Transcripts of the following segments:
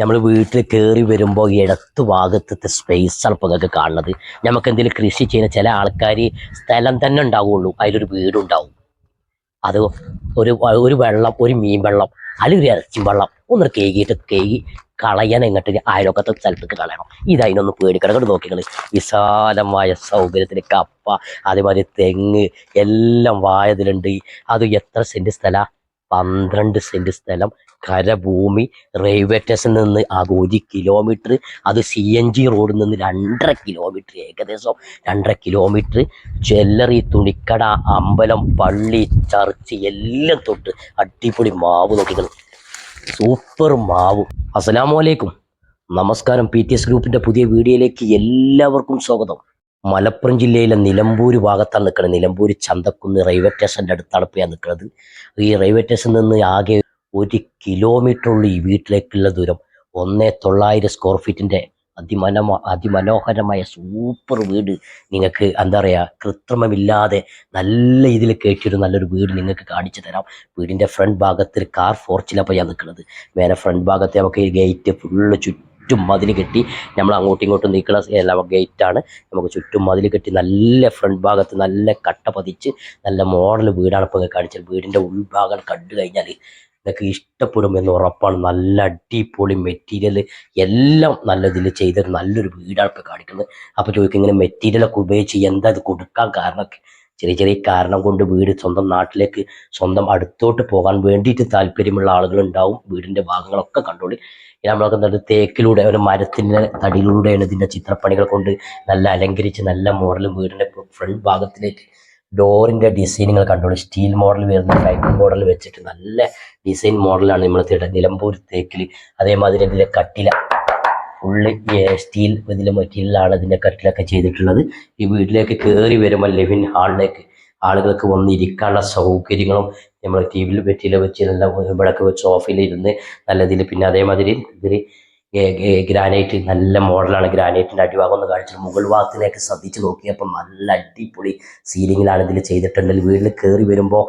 നമ്മൾ വീട്ടിൽ കയറി വരുമ്പോൾ ഇടത്ത് ഭാഗത്തത്തെ സ്പേസാണ് ഇപ്പോൾ നിങ്ങൾക്ക് കാണുന്നത്. നമുക്ക് എന്തെങ്കിലും കൃഷി ചെയ്യുന്ന ചില ആൾക്കാർ സ്ഥലം തന്നെ ഉണ്ടാവുള്ളൂ. അതിലൊരു വീടുണ്ടാവും അത് ഒരു ഒരു വെള്ളം ഒരു മീൻ വെള്ളം അല്ലെങ്കിൽ ഒരു ഇറച്ചി വെള്ളം ഒന്ന് കേകിയിട്ട് കേകി കളയാൻ എങ്ങോട്ട് അയലൊക്കത്തെ സ്ഥലത്തേക്ക് കളയണം. ഇതതിനൊന്ന് പേടിക്കണം. നോക്കിക്കളി വിശാലമായ സൗകര്യത്തിന് കപ്പ അതേമാതിരി തെങ്ങ് എല്ലാം വായതിലുണ്ട് അത് എത്ര സെന്റ് സ്ഥല? പന്ത്രണ്ട് സെന്റ് സ്ഥലം കരഭൂമി റെയിൽവേ സ്റ്റേഷനിൽ നിന്ന് ആകെ ഒരു കിലോമീറ്റർ അത് സി എൻ ജി റോഡിൽ നിന്ന് രണ്ടര കിലോമീറ്റർ ഏകദേശം. രണ്ടര കിലോമീറ്റർ ജ്വല്ലറി തുണിക്കട അമ്പലം പള്ളി ചർച്ച് എല്ലാം തൊട്ട് അടിപൊളി മാവ് നോക്കിക്കണം. സൂപ്പർ മാവ്. അസ്സലാമു അലൈക്കും. നമസ്കാരം. പി ടി എസ് ഗ്രൂപ്പിന്റെ പുതിയ വീഡിയോയിലേക്ക് എല്ലാവർക്കും സ്വാഗതം. മലപ്പുറം ജില്ലയിലെ നിലമ്പൂർ ഭാഗത്താണ് നിൽക്കുന്നത്. നിലമ്പൂർ ചന്തക്കുന്ന് റെയിൽവേ സ്റ്റേഷന്റെ അടുത്താണ് ഇപ്പോൾ ഞാൻ നിൽക്കുന്നത്. ഈ റെയിൽവേ സ്റ്റേഷനിൽ നിന്ന് ആകെ ഒരു കിലോമീറ്റർ ഉള്ള ഈ വീട്ടിലേക്കുള്ള ദൂരം. ഒന്നേ തൊള്ളായിരം സ്ക്വയർ ഫീറ്റിന്റെ അതിമനോ അതിമനോഹരമായ സൂപ്പർ വീട് നിങ്ങൾക്ക് എന്താ പറയുക കൃത്രിമമില്ലാതെ നല്ല ഇതിൽ കയറ്റിയൊരു നല്ലൊരു വീട് നിങ്ങൾക്ക് കാണിച്ചു തരാം. വീടിന്റെ ഫ്രണ്ട് ഭാഗത്തിൽ കാർ ഫോർച്ചിലപ്പോൾ ഞാൻ നിൽക്കുന്നത്. മേലെ ഫ്രണ്ട് ഭാഗത്ത് നമുക്ക് ഈ ഗേറ്റ് ഫുള്ള് ചുറ്റും മതിൽ കെട്ടി നമ്മൾ അങ്ങോട്ടും ഇങ്ങോട്ടും നീക്കുന്ന എല്ലാ ഗേറ്റാണ്. നമുക്ക് ചുറ്റും മതിൽ കെട്ടി നല്ല ഫ്രണ്ട് ഭാഗത്ത് നല്ല കട്ട പതിച്ച് നല്ല മോഡൽ വീടാണ് ഇപ്പോൾ കാണിച്ചത്. വീടിന്റെ ഉൾഭാഗം കണ്ടു കഴിഞ്ഞാൽ നിങ്ങൾക്ക് ഇഷ്ടപ്പെടും എന്ന് ഉറപ്പാണ്. നല്ല അടിപൊളി മെറ്റീരിയൽ എല്ലാം നല്ല ഇതിൽ ചെയ്തൊരു നല്ലൊരു വീടാണ് ഇപ്പോൾ കാണിക്കുന്നത്. അപ്പോൾ ചോദിക്കും ഇങ്ങനെ മെറ്റീരിയലൊക്കെ ഉപയോഗിച്ച് എന്താ ഇത് കൊടുക്കാൻ കാരണമൊക്കെ? ചെറിയ ചെറിയ കാരണം കൊണ്ട് വീട് സ്വന്തം നാട്ടിലേക്ക് സ്വന്തം അടുത്തോട്ട് പോകാൻ വേണ്ടിയിട്ട് താല്പര്യമുള്ള ആളുകൾ ഉണ്ടാവും. വീടിന്റെ ഭാഗങ്ങളൊക്കെ കണ്ടോളി. നമ്മളൊക്കെ എന്താ തേക്കിലൂടെ ഒരു മരത്തിന്റെ തടിയിലൂടെയാണ് ഇതിന്റെ ചിത്രപ്പണികൾ കൊണ്ട് നല്ല അലങ്കരിച്ച് നല്ല മോഡൽ വീടിന്റെ ഫ്രണ്ട് ഭാഗത്തിലേക്ക് ഡോറിന്റെ ഡിസൈനുകൾ കണ്ടോളൂ. സ്റ്റീൽ മോഡൽ വരുന്ന ഫൈബർ മോഡൽ വെച്ചിട്ട് നല്ല ഡിസൈൻ മോഡലാണ് നമ്മൾ നിലമ്പൂർ തേക്കിൽ. അതേമാതിരി അതിന്റെ കട്ടില ഫുള്ള് സ്റ്റീൽ ഇതിലെ മെറ്റീരിയലാണ് ഇതിന്റെ കട്ടിലൊക്കെ ചെയ്തിട്ടുള്ളത്. ഈ വീട്ടിലേക്ക് കയറി വരുമ്പോൾ ലിവിൻ ഹാളിലേക്ക് ആളുകൾക്ക് വന്നിരിക്കാനുള്ള സൗകര്യങ്ങളും നമ്മൾ ടി വിയിൽ പറ്റിയിൽ വെച്ച് നല്ല വിളക്ക് വെച്ച് ഓഫിലിരുന്ന് ഇരുന്ന് നല്ല ഇതിൽ പിന്നെ അതേമാതിരി ഇതിൽ ഗ്രാനൈറ്റ് നല്ല മോഡലാണ് ഗ്രാനൈറ്റിന്റെ അടിഭാഗം ഒന്ന് കാണിച്ചിട്ട് മുകൾ ഭാഗത്തിലേക്ക് ശ്രദ്ധിച്ച് നോക്കിയപ്പോൾ നല്ല അടിപൊളി സീലിങ്ങിലാണ് ഇതിൽ ചെയ്തിട്ടുണ്ട്. വീട്ടിൽ കയറി വരുമ്പോൾ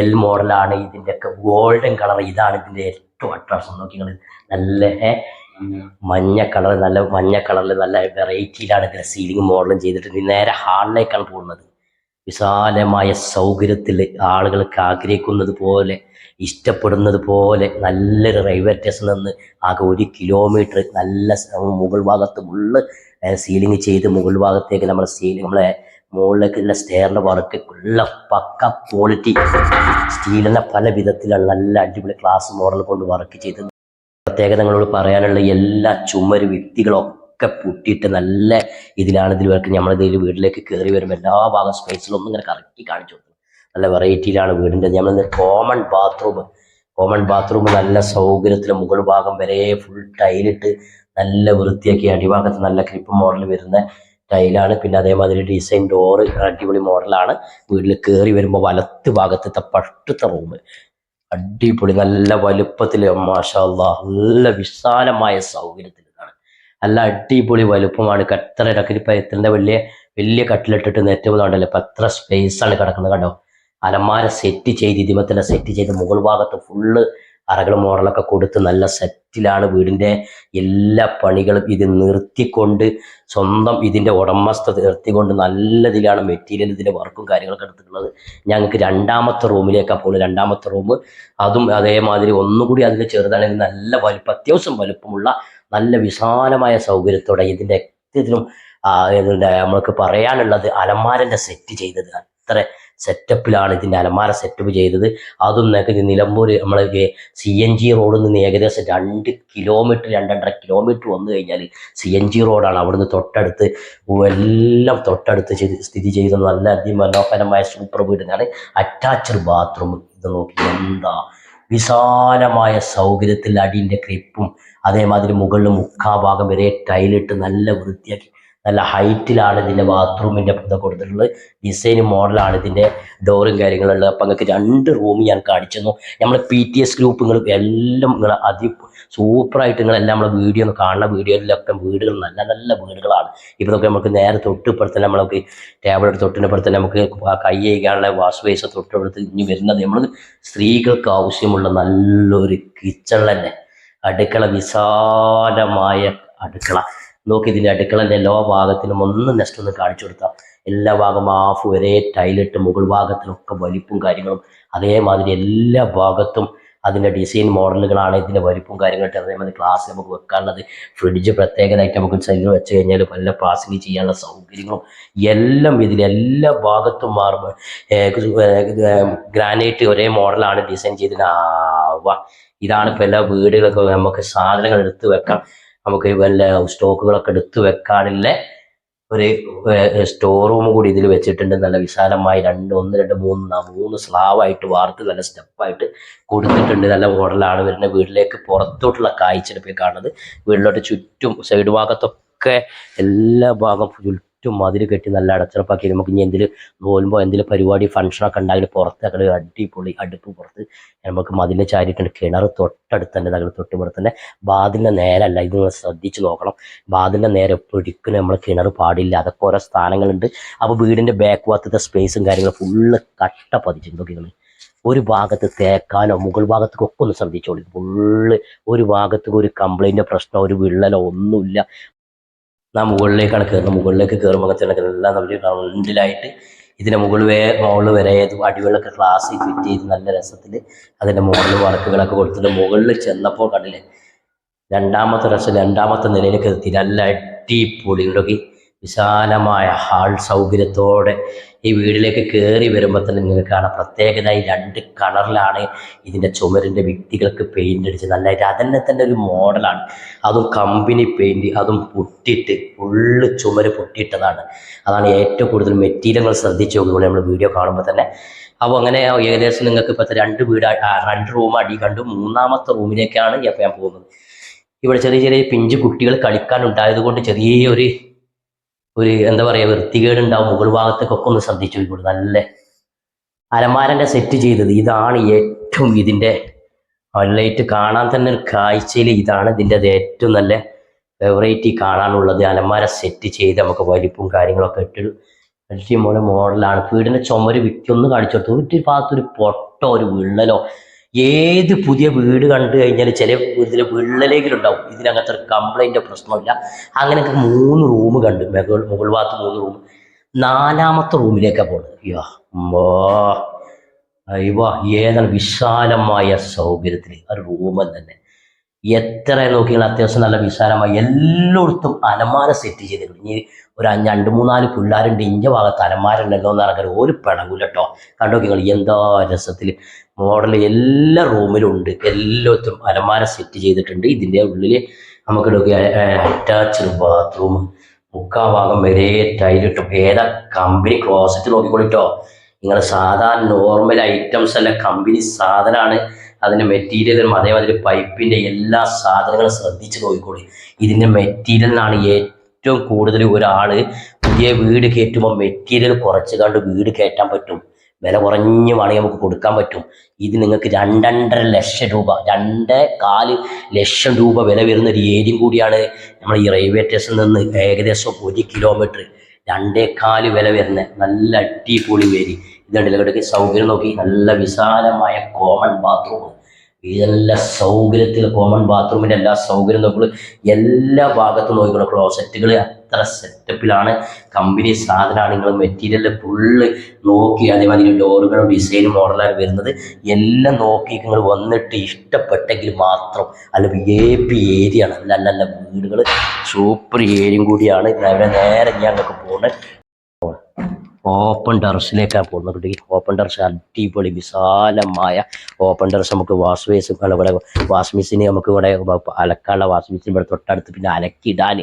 എൽ മോഡലാണ് ഇതിന്റെ ഒക്കെ ഗോൾഡൻ കളർ ഇതാണ് ഇതിന്റെ ഏറ്റവും അട്രാക്ഷൻ നോക്കി നല്ല മഞ്ഞ കളർ നല്ല മഞ്ഞ കളറിൽ നല്ല വെറൈറ്റിയിലാണ് ഇതിന്റെ സീലിംഗ് മോഡലും ചെയ്തിട്ടുണ്ട് നേരെ ഹാളിലേക്കാണ് പോകുന്നത്. വിശാലമായ സൗകര്യത്തിൽ ആളുകൾക്ക് ആഗ്രഹിക്കുന്നത് പോലെ ഇഷ്ടപ്പെടുന്നത് പോലെ നല്ലൊരു റെയിൽവേ സ്റ്റേഷനിൽ നിന്ന് ആകെ ഒരു കിലോമീറ്റർ നല്ല മുകൾ ഭാഗത്ത് ഉള്ള സീലിംഗ് ചെയ്ത് മുകൾ ഭാഗത്തേക്ക് നമ്മൾ സീലിംഗ് നമ്മളെ മുകളിലേക്കുള്ള സ്റ്റെയറിന്റെ വർക്ക് ഉള്ള പക്ക ക്വാളിറ്റി സ്റ്റീലിനെ പല വിധത്തിലുള്ള നല്ല അടിപൊളി ക്ലാസ് മോഡൽ കൊണ്ട് വർക്ക് ചെയ്ത് പ്രത്യേകതകളോട് പറയാനുള്ള എല്ലാ ചുമര് വ്യക്തികളൊക്കെ പൊട്ടിയിട്ട് നല്ല ഇതിലാണ് ഇതിൽ വർക്ക് നമ്മൾ ഇതിൽ വീട്ടിലേക്ക് കയറി വരുമ്പോൾ എല്ലാ ഭാഗം സ്പേസിലൊന്നും ഇങ്ങനെ കറക്റ്റ് കാണിച്ചു കൊടുക്കും. നല്ല വെറൈറ്റിയിലാണ് വീടിന്റെ നമ്മൾ കോമൺ ബാത്റൂം കോമൺ ബാത്റൂം നല്ല സൗകര്യത്തിൽ മുകൾ ഭാഗം വരെ ഫുൾ ടൈലിട്ട് നല്ല വൃത്തിയാക്കി അടിഭാഗത്ത് നല്ല ക്രിപ്പ് മോഡൽ വരുന്ന ടൈലാണ് പിന്നെ അതേമാതിരി ഡിസൈൻ ഡോറ് അടിപൊളി മോഡലാണ് വീട്ടിൽ കയറി വരുമ്പോൾ വലത്ത് ഭാഗത്തെ പഷ്ടത്തെ റൂം അടിപൊളി നല്ല വലുപ്പത്തിൽ മാഷാ നല്ല വിശാലമായ സൗകര്യത്തിൽ നല്ല അടിപൊളി വലുപ്പമാണ്. എത്ര ഇടക്കിരിപ്പം എത്തേണ്ട വലിയ വലിയ കട്ടിലിട്ടിട്ട് നെറ്റ് കണ്ടല്ലോ? ഇപ്പം എത്ര സ്പേസ് ആണ് കിടക്കുന്നത് കണ്ടോ? അലമാര സെറ്റ് ചെയ്ത് ഇതിമ സെറ്റ് ചെയ്ത് മുകൾ ഭാഗത്ത് ഫുള്ള് അറകൾ മോഡലൊക്കെ കൊടുത്ത് നല്ല സെറ്റിലാണ് വീടിന്റെ എല്ലാ പണികളും ഇത് നിർത്തിക്കൊണ്ട് സ്വന്തം ഇതിന്റെ ഉടമസ്ഥ നിർത്തിക്കൊണ്ട് നല്ല ഇതിലാണ് മെറ്റീരിയൽ ഇതിന്റെ വർക്കും കാര്യങ്ങളൊക്കെ എടുത്തിട്ടുള്ളത്. ഞങ്ങൾക്ക് രണ്ടാമത്തെ റൂമിലേക്കാണ് പോകുന്നത് രണ്ടാമത്തെ റൂം അതും അതേമാതിരി ഒന്നുകൂടി അതിൽ ചെറുതാണെങ്കിൽ നല്ല വലുപ്പം അത്യാവശ്യം വലുപ്പമുള്ള നല്ല വിശാലമായ സൗകര്യത്തോടെ ഇതിന്റെ ഇതിലും നമ്മൾക്ക് പറയാനുള്ളത് അലമാരന്റെ സെറ്റ് ചെയ്തത്. അത്ര സെറ്റപ്പിലാണ് ഇതിന്റെ അലമാര സെറ്റപ്പ് ചെയ്തത്. അതും നിങ്ങൾക്ക് നിലമ്പൂർ നമ്മൾ സി എൻ ജി റോഡിൽ നിന്ന് ഏകദേശം രണ്ട് കിലോമീറ്റർ രണ്ടര കിലോമീറ്റർ വന്നു കഴിഞ്ഞാൽ സി എൻ ജി റോഡാണ് അവിടുന്ന് തൊട്ടടുത്ത് എല്ലാം തൊട്ടടുത്ത് സ്ഥിതി ചെയ്ത നല്ല അതിമനോഹരമായ സൂപ്പർ വീടിനാണ് അറ്റാച്ച്ഡ് ബാത്റൂം ഇത് നോക്കി എന്താ വിശാലമായ സൗകര്യത്തിൽ അടിന്റെ ക്രിപ്പും അതേമാതിരി മുകളിൽ മുക്കാ ഭാഗം വരെ ടൈലിട്ട് നല്ല വൃത്തിയാക്കി നല്ല ഹൈറ്റിലാണ് ഇതിന്റെ ബാത്റൂമിന്റെ ഇത് കൊടുത്തിട്ടുള്ളത്. ഡിസൈനും മോഡലാണ് ഇതിന്റെ ഡോറും കാര്യങ്ങളുള്ളത് അപ്പം നിങ്ങൾക്ക് രണ്ട് റൂം ഞാൻ കാണിച്ചു തന്നു. നമ്മൾ പി ടി എസ് ഗ്രൂപ്പുകൾ എല്ലാം നിങ്ങൾ അതി സൂപ്പറായിട്ട് നിങ്ങളെല്ലാം നമ്മളെ വീഡിയോ ഒന്ന് കാണുന്ന വീഡിയോയിലൊക്കെ വീടുകൾ നല്ല നല്ല വീടുകളാണ്. ഇപ്പോഴൊക്കെ നമുക്ക് നേരെ തൊട്ടിപ്പുറത്ത് നമ്മളൊക്കെ ടേബിളെടുത്ത് തൊട്ടിനപ്പുറത്ത് നമുക്ക് കൈ കഴിക്കാനുള്ള വാഷ് ബേസ് തൊട്ടിപ്പുറത്ത് ഇനി വരുന്നത് നമ്മൾ സ്ത്രീകൾക്ക് ആവശ്യമുള്ള നല്ലൊരു കിച്ചൺ തന്നെ. അടുക്കള വിശാലമായ അടുക്കള. നോക്കി ഇതിന്റെ അടുക്കളന്റെ എല്ലാ ഭാഗത്തിനും ഒന്ന് നെക്സ്റ്റ് ഒന്ന് കാണിച്ചു കൊടുത്താൽ എല്ലാ ഭാഗം ഹാഫ് വരെ ടൈലിട്ട് മുകൾ ഭാഗത്തിനൊക്കെ വലിപ്പും കാര്യങ്ങളും അതേമാതിരി എല്ലാ ഭാഗത്തും അതിന്റെ ഡിസൈൻ മോഡലുകളാണ് ഇതിന്റെ വലിപ്പും കാര്യങ്ങളായിട്ട് അതേമാതിരി ക്ലാസ് നമുക്ക് വെക്കാനുള്ളത് ഫ്രിഡ്ജ് പ്രത്യേകതയായിട്ട് നമുക്ക് സൈഡിൽ വെച്ച് കഴിഞ്ഞാൽ പല പാസിംഗ് ചെയ്യാനുള്ള സൗകര്യങ്ങളും എല്ലാം ഇതിൽ എല്ലാ ഭാഗത്തും മാറുമ്പോൾ ഗ്രാനൈറ്റ് ഒരേ മോഡലാണ് ഡിസൈൻ ചെയ്തിട്ട് ആവാ ഇതാണ് ഇപ്പോൾ എല്ലാ വീടുകളൊക്കെ നമുക്ക് സാധനങ്ങൾ എടുത്ത് വെക്കാം. നമുക്ക് വല്ല സ്റ്റോക്കുകളൊക്കെ എടുത്ത് വെക്കാനുള്ള ഒരു സ്റ്റോർ റൂം കൂടി ഇതിൽ വെച്ചിട്ടുണ്ട്. നല്ല വിശാലമായി രണ്ട് ഒന്ന് രണ്ട് മൂന്ന് മൂന്ന് സ്ലാവായിട്ട് വാർത്ത് നല്ല സ്റ്റെപ്പായിട്ട് കൊടുത്തിട്ടുണ്ട്. നല്ല മോഡലാണ് വരുന്നത്. വീട്ടിലേക്ക് പുറത്തോട്ടുള്ള പോയി കാണുന്നത്. വീട്ടിലോട്ട് ചുറ്റും സൈഡ് ഭാഗത്തൊക്കെ എല്ലാ ഭാഗം ചുറ്റും മതിൽ കെട്ടി നല്ല അടച്ചുറപ്പാക്കി നമുക്ക് ഇനി എന്തിൽ നോലുമ്പോൾ എന്തെങ്കിലും പരിപാടി ഫംഗ്ഷനൊക്കെ ഉണ്ടെങ്കിൽ പുറത്ത് അక్కడ അടിപൊളി അടുപ്പ് പുറത്ത് നമുക്ക് മതിലിനെ ചാരിയിട്ടുണ്ട്. കിണർ തൊട്ടടുത്ത് തന്നെ നമ്മൾ തൊട്ട് പുറത്ത് തന്നെ. ബാതിലിന്റെ നേരല്ല ഇത് നിങ്ങൾ ശ്രദ്ധിച്ച് നോക്കണം. ബാതിലിന്റെ നേരെ ഒരിക്കലും നമ്മൾ കിണർ പാടില്ല. അതൊക്കെ ഓരോ സ്ഥാനങ്ങളുണ്ട്. അപ്പോൾ വീടിന്റെ ബാക്ക് ഭാഗത്തെ സ്പേസും കാര്യങ്ങളും ഫുള്ള് കട്ട പതിച്ചിട്ടുണ്ട്. നിങ്ങൾ ഒരു ഭാഗത്ത് തേക്കാനോ മുകൾ ഭാഗത്തേക്ക് ഒക്കെ ഒന്ന് ശ്രദ്ധിച്ചോളൂ. ഫുള്ള് ഒരു ഭാഗത്തേക്ക് ഒരു കംപ്ലൈന്റോ പ്രശ്നമോ ഒരു വിള്ളലോ ഒന്നുമില്ല. നാം മുകളിലേക്കാണ് കയറുന്നത് മുകളിലേക്ക് കയറുമ്പോൾ തന്നെ എല്ലാം നമ്മൾ റൗണ്ടിലായിട്ട് ഇതിന്റെ മുകളിൽ വേ മുകളിൽ വരെ ഏത് അടികളൊക്കെ ക്ലാസ് ഫിറ്റ് ചെയ്ത് നല്ല രസത്തിൽ അതിന്റെ മുകളിൽ വർക്കുകളൊക്കെ കൊടുത്തിട്ട് മുകളിൽ ചെന്നപ്പോൾ കണ്ടില്ലേ? രണ്ടാമത്തെ രസം രണ്ടാമത്തെ നിലയിലേക്ക് എത്തി. നല്ല അടിപൊളി. ഉണ്ടോക്കി വിശാലമായ ഹാൾ സൗകര്യത്തോടെ ഈ വീടിലേക്ക് കയറി വരുമ്പോൾ തന്നെ നിങ്ങൾക്ക് കാണാം. പ്രത്യേകത ഈ രണ്ട് കളറിലാണ് ഇതിന്റെ ചുമരിന്റെ വ്യക്തികൾക്ക് പെയിന്റ് അടിച്ച് നല്ലതായിട്ട് അതന്നെ തന്നെ ഒരു മോഡലാണ്. അതും കമ്പനി പെയിന്റ് അതും പൊട്ടിയിട്ട് ഫുള്ള് ചുമര് പൊട്ടിയിട്ടതാണ്. അതാണ് ഏറ്റവും കൂടുതൽ മെറ്റീരിയലുകൾ ശ്രദ്ധിച്ച് നോക്കുമ്പോൾ നമ്മൾ വീഡിയോ കാണുമ്പോൾ തന്നെ. അപ്പോൾ അങ്ങനെ ഏകദേശം നിങ്ങൾക്ക് ഇപ്പോഴത്തെ രണ്ട് വീട് രണ്ട് റൂം അടി കണ്ടു മൂന്നാമത്തെ റൂമിലേക്കാണ് ഞാൻ പോകുന്നത്. ഇവിടെ ചെറിയ ചെറിയ പിഞ്ച് കുട്ടികൾ കളിക്കാനുണ്ടായത് കൊണ്ട് ചെറിയൊരു ഒരു എന്താ പറയുക വൃത്തികേടുണ്ടാവും മുകൾ ഭാഗത്തേക്കൊക്കെ ഒന്ന് ശ്രദ്ധിച്ചു നോക്കിക്കോളൂ. നല്ല അലമാരന്റെ സെറ്റ് ചെയ്തത് ഇതാണ് ഏറ്റവും ഇതിന്റെ ഹൈലൈറ്റ് കാണാൻ തന്നെ ഒരു കാഴ്ചയിൽ ഇതാണ് ഇതിന്റെ ഏറ്റവും നല്ല ഫേവറേറ്റ് കാണാനുള്ളത്. അലമാര സെറ്റ് ചെയ്ത് നമുക്ക് വലിപ്പും കാര്യങ്ങളൊക്കെ ഇട്ട് അടിമോളെ മോഡലാണ് വീടിന്റെ ചുമര് വിറ്റൊന്ന് കാണിച്ചു കൊടുത്തു. വീട്ടിൽ ഭാഗത്തൊരു പൊട്ടോ ഒരു വിള്ളലോ ഏത് പുതിയ വീട് കണ്ടു കഴിഞ്ഞാൽ ചില ഇതിൽ വിള്ളലെങ്കിലും ഇതിനകത്ത് ഒരു കംപ്ലൈന്റോ പ്രശ്നമില്ല അങ്ങനെയൊക്കെ മൂന്ന് റൂം കണ്ടു. മുകൾ മുകൾ ഭാഗത്ത് മൂന്ന് റൂം നാലാമത്തെ റൂമിലേക്കാണ് പോകുന്നത് അയ്യോ അമ്മോ. അയ്യോ ഏതാണ് വിശാലമായ സൗകര്യത്തിൽ ഒരു റൂം തന്നെ. എത്ര നോക്കിയാൽ അത്യാവശ്യം നല്ല വിശാലമായി എല്ലായിടത്തും അലമാര സെറ്റ് ചെയ്തിട്ടുണ്ട്. ഇനി ഒരു രണ്ട് മൂന്നാൽ പിള്ളേരുണ്ട് ഇഞ്ച ഭാഗത്ത് അലമാരുണ്ടല്ലോ എന്ന് പറഞ്ഞാൽ ഒരു പിണങ്ങൂല കേട്ടോ കണ്ടോ നിങ്ങൾ എന്താ രസത്തിൽ. മോഡൽ എല്ലാ റൂമിലും ഉണ്ട്. എല്ലാത്തും അലമാര സെറ്റ് ചെയ്തിട്ടുണ്ട്. ഇതിന്റെ ഉള്ളിൽ നമുക്ക് അറ്റാച്ച്ഡ് ബാത്റൂം മുക്കാ ഭാഗം വരെ ടൈലിട്ടും ഏതാ കമ്പനി ക്ലോസറ്റ് നോക്കിക്കൊള്ളിട്ടോ നിങ്ങൾ സാധാരണ നോർമൽ ഐറ്റംസ് അല്ല കമ്പനി സാധനമാണ് അതിന്റെ മെറ്റീരിയലും അതേമാതിരി പൈപ്പിന്റെ എല്ലാ സാധനങ്ങളും ശ്രദ്ധിച്ച് നോക്കിക്കോളി. ഇതിന്റെ മെറ്റീരിയലിനാണ് ഏറ്റവും കൂടുതൽ ഒരാൾ പുതിയ വീട് കയറ്റുമ്പോൾ മെറ്റീരിയൽ കുറച്ച് കണ്ട് വീട് കയറ്റാൻ പറ്റും. വില കുറഞ്ഞ വേണമെങ്കിൽ നമുക്ക് കൊടുക്കാൻ പറ്റും. ഇത് നിങ്ങൾക്ക് രണ്ടര ലക്ഷം രൂപ രണ്ട് കാൽ ലക്ഷം രൂപ വില വരുന്ന ഒരു ഏരിയയും കൂടിയാണ് നമ്മൾ ഈ റെയിൽവേ സ്റ്റേഷനിൽ നിന്ന് ഏകദേശം ഒരു കിലോമീറ്റർ രണ്ടേക്കാൽ വില വരുന്ന നല്ല അടിപൊളി വേരി. ഇതുണ്ടല്ലോ സൗകര്യം നോക്കി. നല്ല വിശാലമായ കോമൺ ബാത്റൂം ഇതെല്ലാം സൗകര്യത്തിൽ കോമൺ ബാത്റൂമിന്റെ എല്ലാ സൗകര്യം നോക്കുള്ളൂ എല്ലാ ഭാഗത്തും നോക്കിക്കോളൂ. ക്ലോസറ്റുകൾ അത്ര സെറ്റപ്പിലാണ് കമ്പനി സാധനമാണ് നിങ്ങൾ മെറ്റീരിയൽ ഫുള്ള് നോക്കി അതേമാതിരി ഡോറുകളും ഡിസൈനും മോഡലാണ് വരുന്നത്. എല്ലാം നോക്കി നിങ്ങൾ വന്നിട്ട് ഇഷ്ടപ്പെട്ടെങ്കിൽ മാത്രം. അല്ല വി ഐ പി ഏരിയ ആണ്. നല്ല നല്ല വീടുകൾ സൂപ്പർ ഏരിയയും കൂടിയാണ്. നേരെ നേരെ ഞങ്ങൾക്ക് പോകുന്നത് ഓപ്പൺ ടെറസിലേക്കാണ് പോകുന്നത്. ഓപ്പൺ ടെറസ് അടിപൊളി വിശാലമായ ഓപ്പൺ ടെറസ് നമുക്ക് വാഷ് ബേസ് ഇവിടെ വാഷ് മെഷീന് നമുക്ക് ഇവിടെ അലക്കാനുള്ള വാഷ് മെഷീൻ ഇവിടെ തൊട്ടടുത്ത് പിന്നെ അലക്കിടാൻ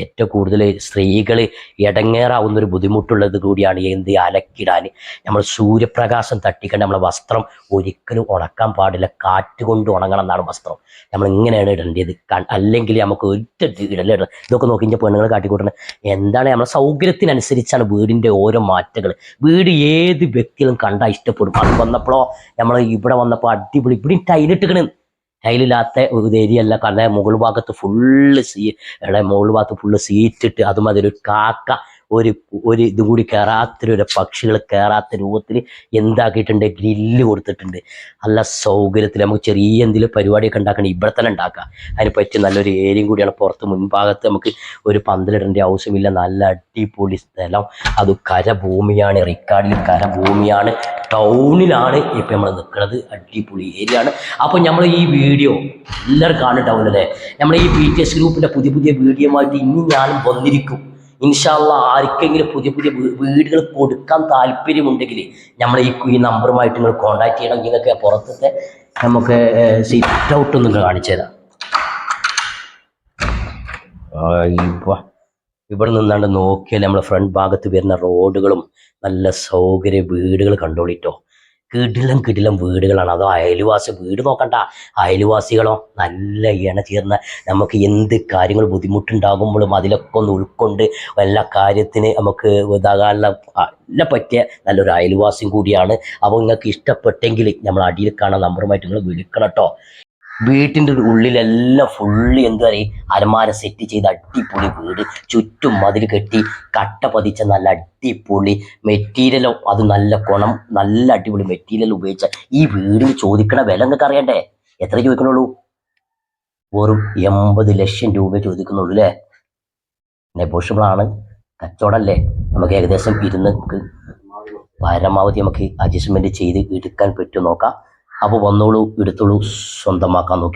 ഏറ്റവും കൂടുതൽ സ്ത്രീകൾ ഇടങ്ങേറാവുന്ന ഒരു ബുദ്ധിമുട്ടുള്ളത് കൂടിയാണ് എന്ത് അലക്കിടാൻ നമ്മൾ സൂര്യപ്രകാശം തട്ടിക്കണ്ട് നമ്മളെ വസ്ത്രം ഒരിക്കലും ഉണക്കാൻ പാടില്ല. കാറ്റ് കൊണ്ട് ഉണങ്ങണം എന്നാണ് വസ്ത്രം. നമ്മൾ ഇങ്ങനെയാണ് ഇടേണ്ടത്. അല്ലെങ്കിൽ നമുക്ക് ഒറ്റ ഇടല ഇതൊക്കെ നോക്കി പെണ്ണുങ്ങൾ കാട്ടിക്കൂട്ടണം എന്താണ് നമ്മളെ സൗകര്യത്തിനനുസരിച്ചാണ് വീടിന്റെ ഓരോ മാറ്റങ്ങൾ വീട് ഏത് വ്യക്തികളും കണ്ടാൽ ഇഷ്ടപ്പെടും. അത് വന്നപ്പോഴോ നമ്മൾ ഇവിടെ വന്നപ്പോൾ അടിപൊളി ഇവിടെ ടൈലിട്ടിക്കണ് ടൈലില്ലാത്ത ഒരു ഏരിയ അല്ല മുകൾ ഭാഗത്ത് ഫുള്ള് സീ ഇവിടെ മുകൾ ഭാഗത്ത് ഫുള്ള് സീറ്റിട്ട് അതും അതിലൊരു കാക്ക ഒരു ഒരു ഇതും കൂടി കയറാത്തൊരു പക്ഷികൾ കയറാത്ത രൂപത്തിൽ എന്താക്കിയിട്ടുണ്ട്? ഗ്രില്ല് കൊടുത്തിട്ടുണ്ട്. നല്ല സൗകര്യത്തിൽ നമുക്ക് ചെറിയ എന്തെങ്കിലും പരിപാടിയൊക്കെ ഉണ്ടാക്കണം. ഇവിടെ തന്നെ ഉണ്ടാക്കാം. അതിന് പറ്റിയ നല്ലൊരു ഏരിയയും കൂടിയാണ്. പുറത്ത് മുൻഭാഗത്ത് നമുക്ക് ഒരു പന്തലിടേണ്ട ആവശ്യമില്ല. നല്ല അടിപൊളി സ്ഥലം. അത് കരഭൂമിയാണ്. റിക്കാർഡിൽ കരഭൂമിയാണ്. ടൗണിലാണ് ഇപ്പം നമ്മൾ നിൽക്കുന്നത്. അടിപൊളി ഏരിയ ആണ് അപ്പോൾ നമ്മൾ ഈ വീഡിയോ എല്ലാവരും കാണുന്നുണ്ടാവില്ലേ നമ്മൾ ഈ പി ടി എസ് ഗ്രൂപ്പിന്റെ പുതിയ പുതിയ വീഡിയോ ആയിട്ട് ഇനി ഞാനും വന്നിരിക്കും. ഇൻഷാല്ല ആർക്കെങ്കിലും പുതിയ പുതിയ വീടുകൾ കൊടുക്കാൻ താല്പര്യമുണ്ടെങ്കിൽ നമ്മൾ ഈ ഈ നമ്പറുമായിട്ട് നിങ്ങൾ കോൺടാക്ട് ചെയ്യണം. നിങ്ങൾക്ക് പുറത്തത്തെ നമുക്ക് സിറ്റ് ഔട്ട് ഒന്നും കാണിച്ചു തരാം. ഇവിടെ നിന്നാണ്ട് നോക്കിയാൽ നമ്മുടെ ഫ്രണ്ട് ഭാഗത്ത് വരുന്ന റോഡുകളും നല്ല സൗകര്യ വീടുകൾ കണ്ടോളിട്ടോ. കിടിലം കിടിലം വീടുകളാണ്. അതോ അയൽവാസി വീട് നോക്കണ്ട. അയൽവാസികളോ നല്ല ഇണ ചേർന്ന് നമുക്ക് എന്ത് കാര്യങ്ങൾ ബുദ്ധിമുട്ടുണ്ടാകുമ്പോഴും അതിലൊക്കെ ഒന്ന് ഉൾക്കൊണ്ട് എല്ലാ കാര്യത്തിന് നമുക്ക് ഇതാകാനുള്ള നല്ല പറ്റിയ നല്ലൊരു അയൽവാസിയും കൂടിയാണ്. അപ്പോൾ നിങ്ങൾക്ക് ഇഷ്ടപ്പെട്ടെങ്കിൽ നമ്മൾ അടിയിൽ കാണാൻ നമ്പറുമായിട്ട് നിങ്ങൾ വിളിക്കണം കേട്ടോ. വീട്ടിന്റെ ഉള്ളിലെല്ലാം ഫുള്ള് എന്താ പറയുക അലമാര സെറ്റ് ചെയ്ത് അടിപൊളി വീട്. ചുറ്റും മതിൽ കെട്ടി കട്ട പതിച്ച നല്ല അടിപൊളി മെറ്റീരിയലോ അത് നല്ല ഗുണം നല്ല അടിപൊളി മെറ്റീരിയൽ ഉപയോഗിച്ച ഈ വീടിന് ചോദിക്കണ വില നിങ്ങൾക്ക് അറിയണ്ടേ? എത്ര ചോദിക്കണുള്ളൂ? വെറും എൺപത് ലക്ഷം രൂപ ചോദിക്കുന്നുള്ളൂ അല്ലേ? നെഗോഷ്യബിളാണ് കച്ചവടമല്ലേ? നമുക്ക് ഏകദേശം ഇരുന്ന് നമുക്ക് പരമാവധി നമുക്ക് അഡ്ജസ്റ്റ്മെന്റ് ചെയ്ത് എടുക്കാൻ പറ്റും നോക്കാം. അപ്പോൾ വന്നോളൂ എടുത്തോളൂ സ്വന്തമാക്കാൻ നോക്കി.